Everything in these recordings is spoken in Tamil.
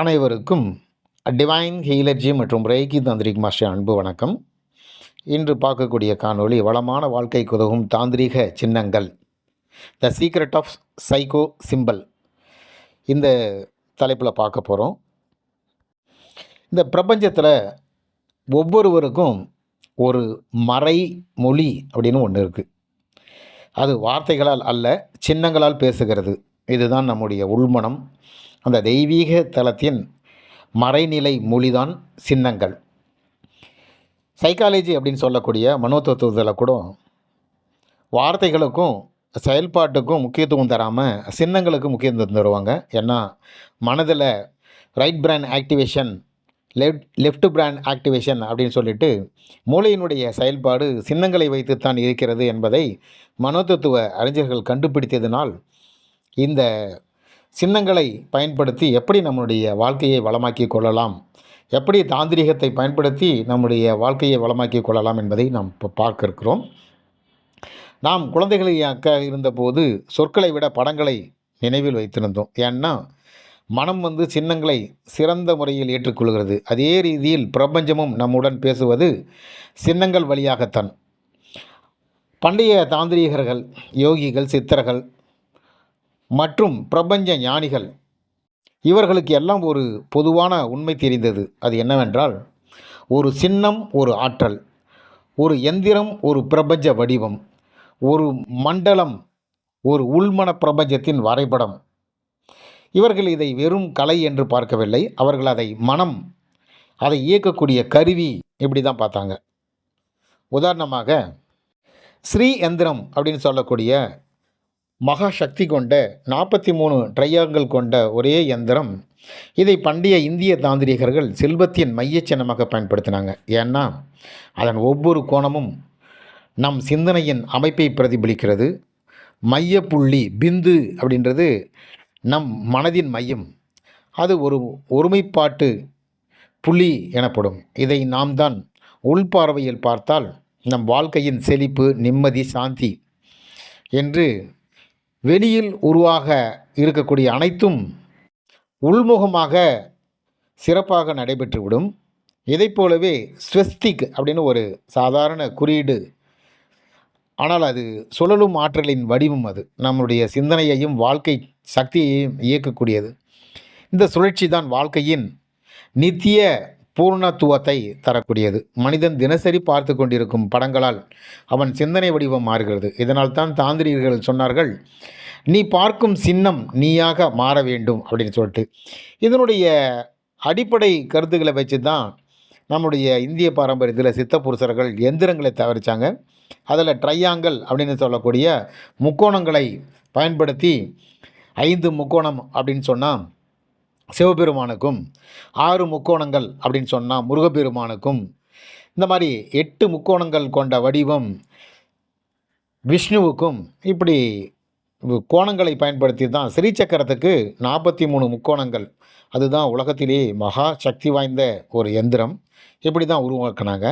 அனைவருக்கும் டிவைன் ஹீலர்ஜி மற்றும் ரேகி தாந்திரிக் மாஸ்டர் அன்பு வணக்கம். இன்று பார்க்கக்கூடிய காணொளி வளமான வாழ்க்கைக்கு உதவும் தாந்திரிக சின்னங்கள். The secret of psycho symbol இந்த தலைப்பில் பார்க்க போகிறோம் இந்த பிரபஞ்சத்தில் ஒவ்வொருவருக்கும் ஒரு மறை மொழி அப்படின்னு ஒன்று இருக்குது அது வார்த்தைகளால் அல்ல சின்னங்களால் பேசுகிறது. இதுதான் நம்முடைய உள்மனம். அந்த தெய்வீக தலத்தின் மறைநிலை மொழிதான் சின்னங்கள். சைக்காலஜி அப்படின்னு சொல்லக்கூடிய மனோதத்துவத்தில் கூட வார்த்தைகளுக்கும் செயல்பாட்டுக்கும் முக்கியத்துவம் தராமல் சின்னங்களுக்கு முக்கியத்துவம் தருவாங்க. ஏன்னா மனதில் right brand activation left left brand activation அப்படின்னு சொல்லிட்டு மூளையினுடைய செயல்பாடு சின்னங்களை வைத்துத்தான் இருக்கிறது என்பதை மனோதத்துவ அறிஞர்கள் கண்டுபிடித்ததினால் இந்த சின்னங்களை பயன்படுத்தி எப்படி நம்முடைய வாழ்க்கையை வளமாக்கி கொள்ளலாம்? எப்படி தாந்திரிகத்தை பயன்படுத்தி நம்முடைய வாழ்க்கையை வளமாக்கி கொள்ளலாம் என்பதை நாம் இப்போ பார்க்க இருக்கிறோம் நாம் குழந்தைகளாக இருந்தபோது சொற்களை விட படங்களை நினைவில் வைத்திருந்தோம். ஏன்னா மனம் வந்து சின்னங்களை சிறந்த முறையில் ஏற்றுக்கொள்கிறது. அதே ரீதியில் பிரபஞ்சமும் நம்முடன் பேசுவது சின்னங்கள் வழியாகத்தான். பண்டைய தாந்திரீகர்கள் யோகிகள் சித்தர்கள் மற்றும் பிரபஞ்ச ஞானிகள். இவர்களுக்கு எல்லாம் ஒரு பொதுவான உண்மை தெரிந்தது. அது என்னவென்றால் ஒரு சின்னம் ஒரு ஆற்றல் ஒரு எந்திரம் ஒரு பிரபஞ்ச வடிவம் ஒரு மண்டலம் ஒரு உள்மன பிரபஞ்சத்தின் வரைபடம். இவர்கள் இதை வெறும் கலை என்று பார்க்கவில்லை. அவர்கள் அதை மனம் அதை இயக்கக்கூடிய கருவி இப்படி தான் பார்த்தாங்க. உதாரணமாக ஸ்ரீ எந்திரம் அப்படின்னு சொல்லக்கூடிய மகா சக்தி கொண்ட நாற்பத்தி மூணு ட்ரையாங்கிள் கொண்ட ஒரே எந்திரம். இதை பண்டைய இந்திய தாந்திரிகர்கள் செல்வத்தின் மையச்சின்னமாக பயன்படுத்தினாங்க. ஏன்னா அதன் ஒவ்வொரு கோணமும் நம் சிந்தனையின் அமைப்பை பிரதிபலிக்கிறது. மையப்புள்ளி பிந்து அப்படின்றது நம் மனதின் மையம். அது ஒரு ஒருமைப்பாட்டு புள்ளி எனப்படும். இதை நாம் தான் உள்பார்வையில் பார்த்தால் நம் வாழ்க்கையின் செழிப்பு நிம்மதி சாந்தி என்று வெளியில் உருவாக இருக்கக்கூடிய அனைத்தும் உள்முகமாக சிறப்பாக நடைபெற்றுவிடும். இதைப் போலவே ஸ்வஸ்திக் அப்படின்னு ஒரு சாதாரண குறியீடு. ஆனால் அது சுழலும் ஆற்றலின் வடிவம் அது. நம்முடைய சிந்தனையையும் வாழ்க்கை சக்தியையும் இயக்கக்கூடியது. இந்த சுழற்சி தான் வாழ்க்கையின் நித்திய பூர்ணத்துவத்தை தரக்கூடியது. மனிதன் தினசரி பார்த்து கொண்டிருக்கும் படங்களால் அவன் சிந்தனை வடிவம் மாறுகிறது. இதனால் தான் தாந்திரிகர்கள் சொன்னார்கள் நீ பார்க்கும் சின்னம் நீயாக மாற வேண்டும் அப்படின்னு சொல்லிட்டு. இதனுடைய அடிப்படை கருத்துக்களை வச்சு தான் நம்முடைய இந்திய பாரம்பரியத்தில் சித்த புருஷர்கள் எந்திரங்களை தவிர்த்தாங்க அதில் ட்ரையாங்கல் அப்படின்னு சொல்லக்கூடிய முக்கோணங்களை பயன்படுத்தி ஐந்து முக்கோணம் அப்படின்னு சொன்னால் சிவபெருமானுக்கும் ஆறு முக்கோணங்கள் அப்படின்னு சொன்னால் முருகப்பெருமானுக்கும். இந்த மாதிரி எட்டு முக்கோணங்கள் கொண்ட வடிவம் விஷ்ணுவுக்கும் இப்படி கோணங்களை பயன்படுத்தி தான் ஸ்ரீசக்கரத்துக்கு நாற்பத்தி மூணு முக்கோணங்கள். அதுதான் உலகத்திலேயே மகா சக்தி வாய்ந்த ஒரு எந்திரம். இப்படி தான் உருவாக்குனாங்க.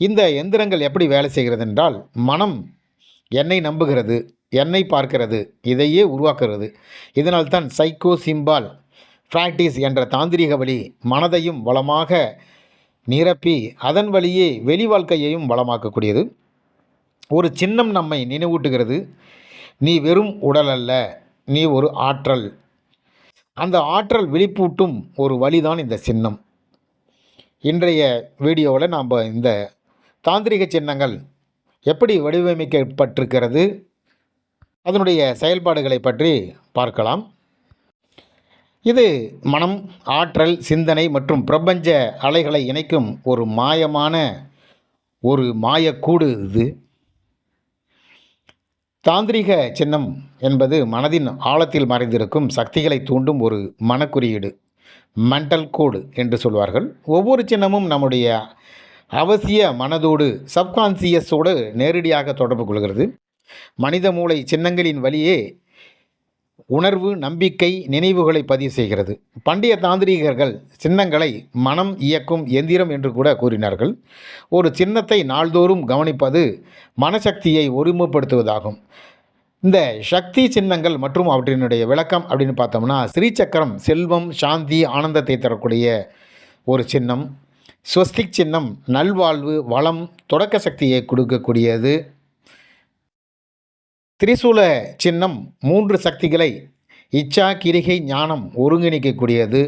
இந்த எந்திரங்கள் எப்படி வேலை செய்கிறது என்றால் மனம் என்னை நம்புகிறது என்னை பார்க்கிறது இதையே உருவாக்குறது இதனால் தான் சைக்கோ சிம்பால் பிராக்டிஸ் என்ற தாந்திரிக வழி மனதையும் வளமாக நிரப்பி அதன் வழியே வெளி வாழ்க்கையையும் வளமாக்கக்கூடியது. ஒரு சின்னம் நம்மை நினைவூட்டுகிறது. நீ வெறும் உடல் அல்ல நீ ஒரு ஆற்றல். அந்த ஆற்றல் விழிப்பூட்டும் ஒரு வழிதான் இந்த சின்னம். இன்றைய வீடியோவில் நாம் இந்த தாந்திரிக சின்னங்கள் எப்படி வடிவமைக்கப்பட்டிருக்கிறது அதனுடைய செயல்பாடுகளை பற்றி பார்க்கலாம். இது மனம் ஆற்றல் சிந்தனை மற்றும் பிரபஞ்ச அலைகளை இணைக்கும் ஒரு மாயமான ஒரு மாயக்கூடு இது. தாந்திரிக சின்னம் என்பது மனதின் ஆழத்தில் மறைந்திருக்கும் சக்திகளை தூண்டும் ஒரு மனக்குறியீடு மென்டல் கோடு என்று சொல்வார்கள். ஒவ்வொரு சின்னமும் நம்முடைய அவசிய மனதோடு சப்கான்சியஸோடு நேரடியாக தொடர்பு கொள்கிறது. மனித மூளை சின்னங்களின் வழியே உணர்வு நம்பிக்கை நினைவுகளை பதிவு செய்கிறது. பண்டைய தாந்திரிகர்கள் சின்னங்களை மனம் இயக்கும் எந்திரம் என்று கூட கூறினார்கள். ஒரு சின்னத்தை நாள்தோறும் கவனிப்பது மனசக்தியை ஒருமுகப்படுத்துவதாகும். இந்த சக்தி சின்னங்கள் மற்றும் அவற்றினுடைய விளக்கம் அப்படின்னு பார்த்தோம்னா ஸ்ரீசக்கரம் செல்வம் சாந்தி ஆனந்தத்தை தரக்கூடிய ஒரு சின்னம். ஸ்வஸ்திக் சின்னம் நல்வாழ்வு வளம் தொடக்க சக்தியை கொடுக்கக்கூடியது. திரிசூல சின்னம் மூன்று சக்திகளை இச்சா கிரிகை ஞானம் ஒருங்கிணைக்கக்கூடியது.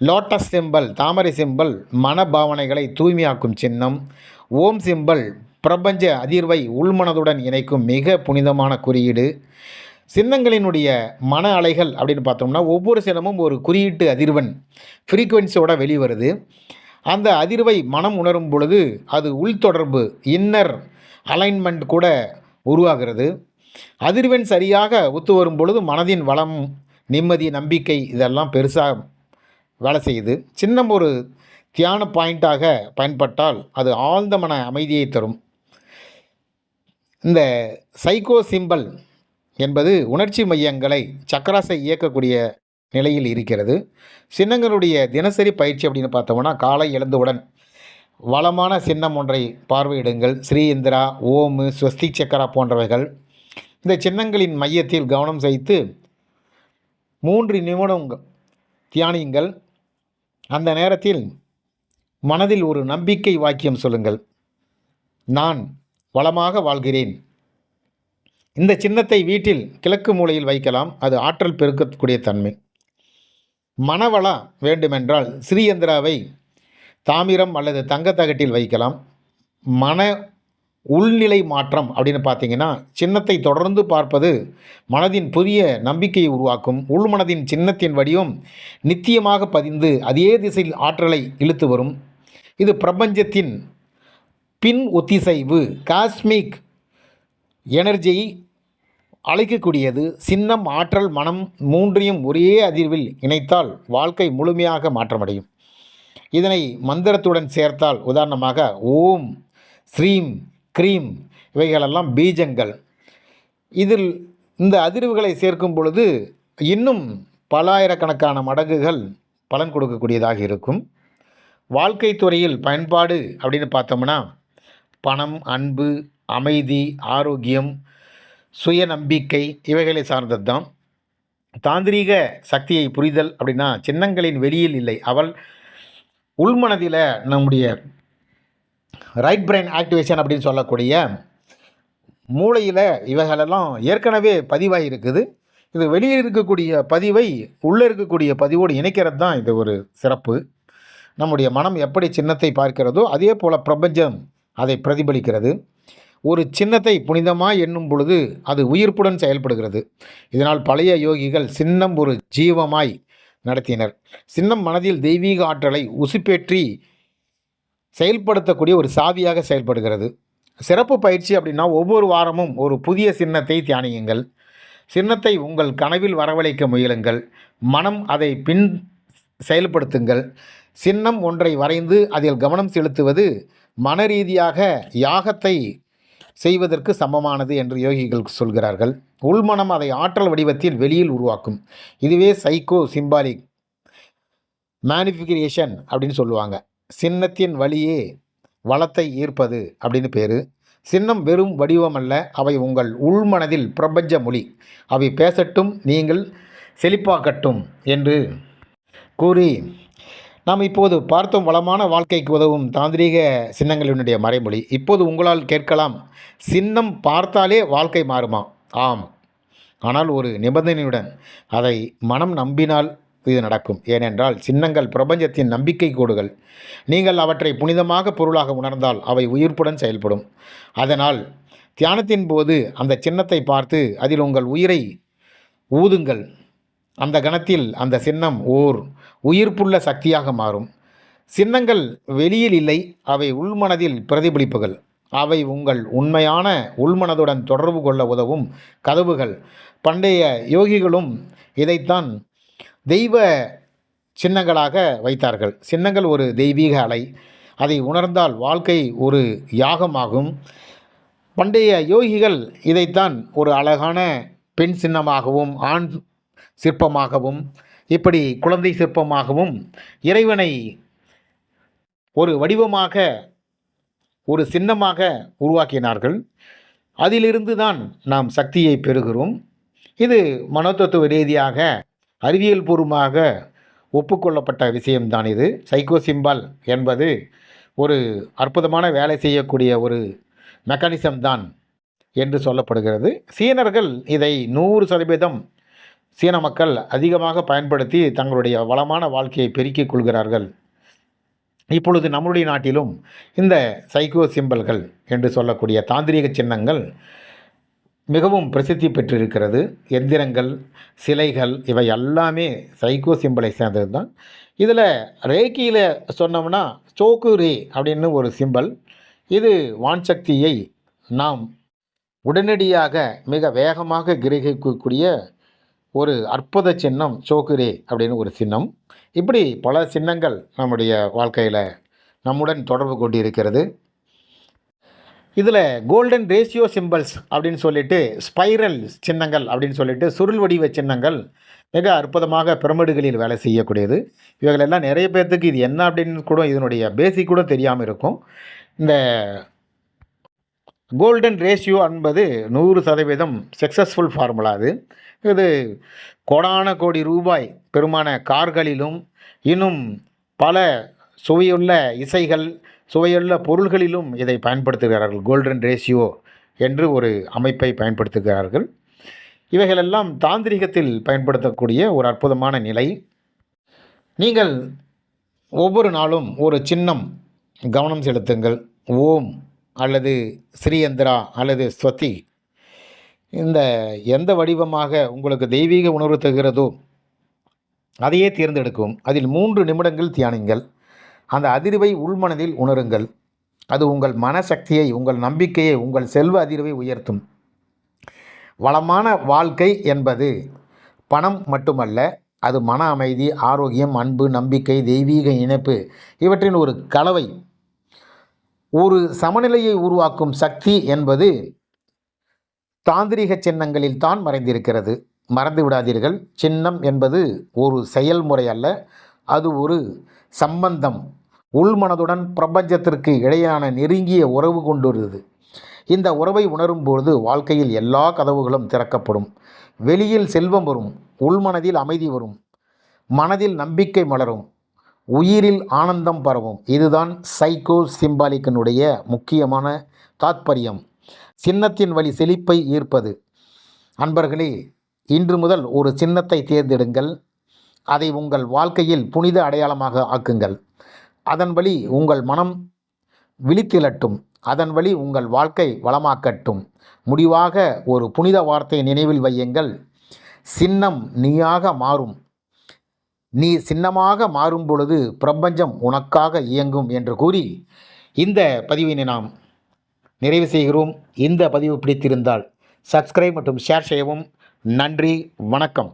லோட்டஸ் சிம்பல் தாமரை சிம்பல் மனபாவனைகளை தூய்மையாக்கும் சின்னம். ஓம் சிம்பல் பிரபஞ்ச அதிர்வை உள்மனதுடன் இணைக்கும் மிக புனிதமான குறியீடு. சின்னங்களினுடைய மன அலைகள் அப்படின்னு பார்த்தோம்னா ஒவ்வொரு சின்னமும் ஒரு குறியீட்டு அதிர்வன் ஃப்ரீக்குவென்சியோட வெளிவருது. அந்த அதிர்வை மனம் உணரும் பொழுது அது உள்தொடர்பு இன்னர் அலைன்மெண்ட் கூட உருவாகிறது. அதிர்வெண் சரியாக ஒத்து வரும் பொழுது மனதின் வளம் நிம்மதி நம்பிக்கை இதெல்லாம் பெருசாக வேலை செய்யுது. சின்னம் ஒரு தியான பாயிண்ட்டாக பயன்பட்டால் அது ஆழ்ந்த மன அமைதியை தரும். இந்த சைக்கோ சிம்பல் என்பது உணர்ச்சி மையங்களை சக்கராசை இயக்கக்கூடிய நிலையில் இருக்கிறது. சின்னங்களுடைய தினசரி பயிற்சி அப்படின்னு பார்த்தோம்னா காலை எழுந்தவுடன் வளமான சின்னம் ஒன்றை பார்வையிடுங்கள். ஸ்ரீ இந்திரா ஓமு ஸ்வஸ்தி சக்கரா போன்றவைகள். இந்த சின்னங்களின் மையத்தில் கவனம் செய்து மூன்று நிமிடம் தியானியுங்கள். அந்த நேரத்தில் மனதில் ஒரு நம்பிக்கை வாக்கியம் சொல்லுங்கள். நான் வளமாக வாழ்கிறேன். இந்த சின்னத்தை வீட்டில் கிழக்கு மூலையில் வைக்கலாம். அது ஆற்றல் பெருக்கக்கூடிய தன்மை. மனவளம் வேண்டுமென்றால் ஸ்ரீயந்திராவை தாமிரம் அல்லது தங்கத்தகட்டில் வைக்கலாம். மன உள்நிலை மாற்றம் அப்படின்னு பார்த்தீங்கன்னா சின்னத்தை தொடர்ந்து பார்ப்பது மனதின் புதிய நம்பிக்கையை உருவாக்கும். உள்மனதின் சின்னத்தின் வடிவம் நித்தியமாக பதிந்து அதே திசையில் ஆற்றலை இழுத்து வரும். இது பிரபஞ்சத்தின் பின் ஒத்திசைவு காஸ்மிக் எனர்ஜியை அழைக்கக்கூடியது சின்னம் ஆற்றல் மனம் மூன்றையும் ஒரே அதிர்வில் இணைத்தால் வாழ்க்கை முழுமையாக மாற்றமடையும். இதனை மந்திரத்துடன் சேர்த்தால் உதாரணமாக ஓம் ஸ்ரீம் க்ரீம் இவைகளெல்லாம் பீஜங்கள். இதில் இந்த அதிர்வுகளை சேர்க்கும் பொழுது இன்னும் பல்லாயிரக்கணக்கான மடங்குகள் பலன் கொடுக்கக்கூடியதாக இருக்கும். வாழ்க்கை துறையில் பயன்பாடு அப்படின்னு பார்த்தோம்னா பணம் அன்பு அமைதி ஆரோக்கியம் சுயநம்பிக்கை இவைகளை சார்ந்தது தான். தாந்திரீக சக்தியை புரிதல் அப்படின்னா சின்னங்களின் வெளியில் இல்லை. அவள் உள்மனதில் நம்முடைய ரைட் பிரெயின் ஆக்டிவேஷன் அப்படின்னு சொல்லக்கூடிய மூளையில் இவைகளெல்லாம் ஏற்கனவே பதிவாக இருக்குது இது வெளியே இருக்கக்கூடிய பதிவை உள்ளே இருக்கக்கூடிய பதிவோடு இணைக்கிறது தான் இது ஒரு சிறப்பு. நம்முடைய மனம் எப்படி சின்னத்தை பார்க்கிறதோ அதே போல் பிரபஞ்சம் அதை பிரதிபலிக்கிறது. ஒரு சின்னத்தை புனிதமாக எண்ணும் பொழுது அது உயிர்ப்புடன் செயல்படுகிறது. இதனால் பழைய யோகிகள் சின்னம் ஒரு ஜீவமாய் நடத்தினர். சின்னம் மனதில் தெய்வீக ஆற்றலை உசுப்பேற்றி செயல்படுத்தக்கூடிய ஒரு சாவியாக செயல்படுகிறது. சிறப்பு பயிற்சி அப்படின்னா ஒவ்வொரு வாரமும் ஒரு புதிய சின்னத்தை தியானியுங்கள். சின்னத்தை உங்கள் கனவில் வரவழைக்க முயலுங்கள். மனம் அதை பின் செயல்படுத்துங்கள். சின்னம் ஒன்றை வரைந்து அதில் கவனம் செலுத்துவது மன ரீதியாக யாகத்தை செய்வதற்கு சமமானது என்று யோகிகள் சொல்கிறார்கள். உள்மனம் அதை ஆற்றல் வடிவத்தில் வெளியில் உருவாக்கும். இதுவே சைக்கோ சிம்பாலிக் மேனிஃபிகேஷன் அப்படின்னு சொல்லுவாங்க. சின்னத்தின் வழியே வளத்தை ஈர்ப்பது அப்படின்னு பேர். சின்னம் வெறும் வடிவம் அல்ல அவை உங்கள் உள்மனதில் பிரபஞ்ச மொழி. அவை பேசட்டும் நீங்கள் செழிப்பாக்கட்டும் என்று கூறி நாம் இப்போது பார்த்தோம் வளமான வாழ்க்கைக்கு உதவும் தாந்திரீக சின்னங்களினுடைய மறைமொழி. இப்போது உங்களால் கேட்கலாம் சின்னம் பார்த்தாலே வாழ்க்கை மாறுமா? ஆம். ஆனால் ஒரு நிபந்தனையுடன் அதை மனம் நம்பினால் இது நடக்கும். ஏனென்றால் சின்னங்கள் பிரபஞ்சத்தின் நம்பிக்கை கோடுகள். நீங்கள் அவற்றை புனிதமாக பொருளாக உணர்ந்தால் அவை உயிர்ப்புடன் செயல்படும். அதனால் தியானத்தின் போது அந்த சின்னத்தை பார்த்து அதில் உங்கள் உயிரை ஊதுங்கள். அந்த கணத்தில் அந்த சின்னம் ஓர் உயிர்ப்புள்ள சக்தியாக மாறும். சின்னங்கள் வெளியில் இல்லை அவை உள்மனதில் பிரதிபலிப்புகள். அவை உங்கள் உண்மையான உள்மனதுடன் தொடர்பு கொள்ள உதவும் கதவுகள். பண்டைய யோகிகளும் இதைத்தான் தெய்வ சின்னங்களாக வைத்தார்கள். சின்னங்கள் ஒரு தெய்வீக அலை. அதை உணர்ந்தால் வாழ்க்கை ஒரு யாகமாகும். பண்டைய யோகிகள் இதைத்தான் ஒரு அழகான பெண் சின்னமாகவும் ஆண் சிற்பமாகவும் இப்படி குழந்தை சிற்பமாகவும் இறைவனை ஒரு வடிவமாக ஒரு சின்னமாக உருவாக்கினார்கள். அதிலிருந்து தான் நாம் சக்தியை பெறுகிறோம். இது மனோதத்துவ ரீதியாக அறிவியல் பூர்வமாக ஒப்புக்கொள்ளப்பட்ட விஷயம்தான் இது. சைக்கோ சிம்பல் என்பது ஒரு அற்புதமான வேலை செய்யக்கூடிய ஒரு மெக்கானிசம் தான் என்று சொல்லப்படுகிறது. சீனர்கள் இதை நூறு சதவீதம் சீன மக்கள் அதிகமாக பயன்படுத்தி தங்களுடைய வளமான வாழ்க்கையை பெருக்கிக் கொள்கிறார்கள். இப்பொழுது நம்முடைய நாட்டிலும் இந்த சைக்கோ சிம்பல்கள் என்று சொல்லக்கூடிய தாந்திரிக சின்னங்கள் மிகவும் பிரசித்தி பெற்றிருக்கிறது. எந்திரங்கள் சிலைகள் இவை எல்லாமே சைக்கோ சிம்பலை சேர்ந்தது தான். இதில் ரேக்கியில் சொன்னோம்னா சோக்கு ரே அப்படின்னு ஒரு சிம்பல் இது வான்சக்தியை நாம் உடனடியாக மிக வேகமாக கிரகிக்கக்கூடிய ஒரு அற்புத சின்னம் சோக்குரே அப்படின்னு ஒரு சின்னம். இப்படி பல சின்னங்கள் நம்முடைய வாழ்க்கையில் நம்முடன் தொடர்பு கொண்டிருக்கிறது. இதில் கோல்டன் ரேஷியோ சிம்பல்ஸ் அப்படின்னு சொல்லிட்டு ஸ்பைரல் சின்னங்கள் அப்படின்னு சொல்லிட்டு சுருள் வடிவ சின்னங்கள் மிக அற்புதமாக பிரமிடுகளில் வேலை செய்யக்கூடியது. இவைகளெல்லாம் நிறைய பேர்த்துக்கு இது என்ன அப்படின்னு கூட இதனுடைய பேசிக் கூட தெரியாமல் இருக்கும். இந்த கோல்டன் ரேஷியோ என்பது நூறு சதவீதம் சக்ஸஸ்ஃபுல் ஃபார்முலா அது. இது கோடான கோடி ரூபாய் பெருமான கார்களிலும் இன்னும் பல சுவையுள்ள இசைகள் சுவையுள்ள பொருள்களிலும் இதை பயன்படுத்துகிறார்கள். கோல்டன் ரேஷியோ என்று ஒரு அமைப்பை பயன்படுத்துகிறார்கள். இவைகளெல்லாம் தாந்திரிகத்தில் பயன்படுத்தக்கூடிய ஒரு அற்புதமான நிலை. நீங்கள் ஒவ்வொரு நாளும் ஒரு சின்னம் கவனம் செலுத்துங்கள். ஓம் அல்லது ஸ்ரீயந்திரா அல்லது ஸ்வதி. இந்த எந்த வடிவமாக உங்களுக்கு தெய்வீக உணர்வு தருகிறதோ அதையே தேர்ந்தெடுக்கும் அதில் மூன்று நிமிடங்கள் தியானிங்கள். அந்த அதிர்வை உள்மனதில் உணருங்கள். அது உங்கள் மனசக்தியை உங்கள் நம்பிக்கையை உங்கள் செல்வ அதிர்வை உயர்த்தும். வளமான வாழ்க்கை என்பது பணம் மட்டுமல்ல அது மன அமைதி ஆரோக்கியம் அன்பு நம்பிக்கை தெய்வீக இணைப்பு இவற்றின் ஒரு கலவை. ஒரு சமநிலையை உருவாக்கும் சக்தி என்பது தாந்திரிக சின்னங்களில் தான் மறைந்திருக்கிறது. மறந்து விடாதீர்கள். சின்னம் என்பது ஒரு செயல்முறை அல்ல அது ஒரு சம்பந்தம். உள்மனதுடன் பிரபஞ்சத்திற்கு இடையான நெருங்கிய உறவு கொண்டுள்ளது இந்த உறவை உணரும்பொழுது வாழ்க்கையில் எல்லா கதவுகளும் திறக்கப்படும். வெளியில் செல்வம் வரும் உள்மனதில் அமைதி வரும் மனதில் நம்பிக்கை மலரும் உயிரில் ஆனந்தம் பரவும். இதுதான் சைக்கோ சிம்பாலிக்கனுடைய முக்கியமான தாத்பரியம். சின்னத்தின் வழி செழிப்பை ஈர்ப்பது. அன்பர்களே இன்று முதல் ஒரு சின்னத்தை தேர்ந்தெடுங்கள். அதை உங்கள் வாழ்க்கையில் புனித அடையாளமாக ஆக்குங்கள். அதன் வழி உங்கள் மனம் விழித்திலட்டும். அதன் வழி உங்கள் வாழ்க்கை வளமாக்கட்டும். முடிவாக ஒரு புனித வார்த்தை நினைவில் வையுங்கள். சின்னம் நீயாக மாறும். நீ சின்னமாக மாறும் பொழுது பிரபஞ்சம் உனக்காக இயங்கும் என்று கூறி இந்த பதிவினை நாம் நிறைவு செய்கிறோம். இந்த பதிவு பிடித்திருந்தால் சப்ஸ்கிரைப் மற்றும் ஷேர் செய்யவும். நன்றி வணக்கம்.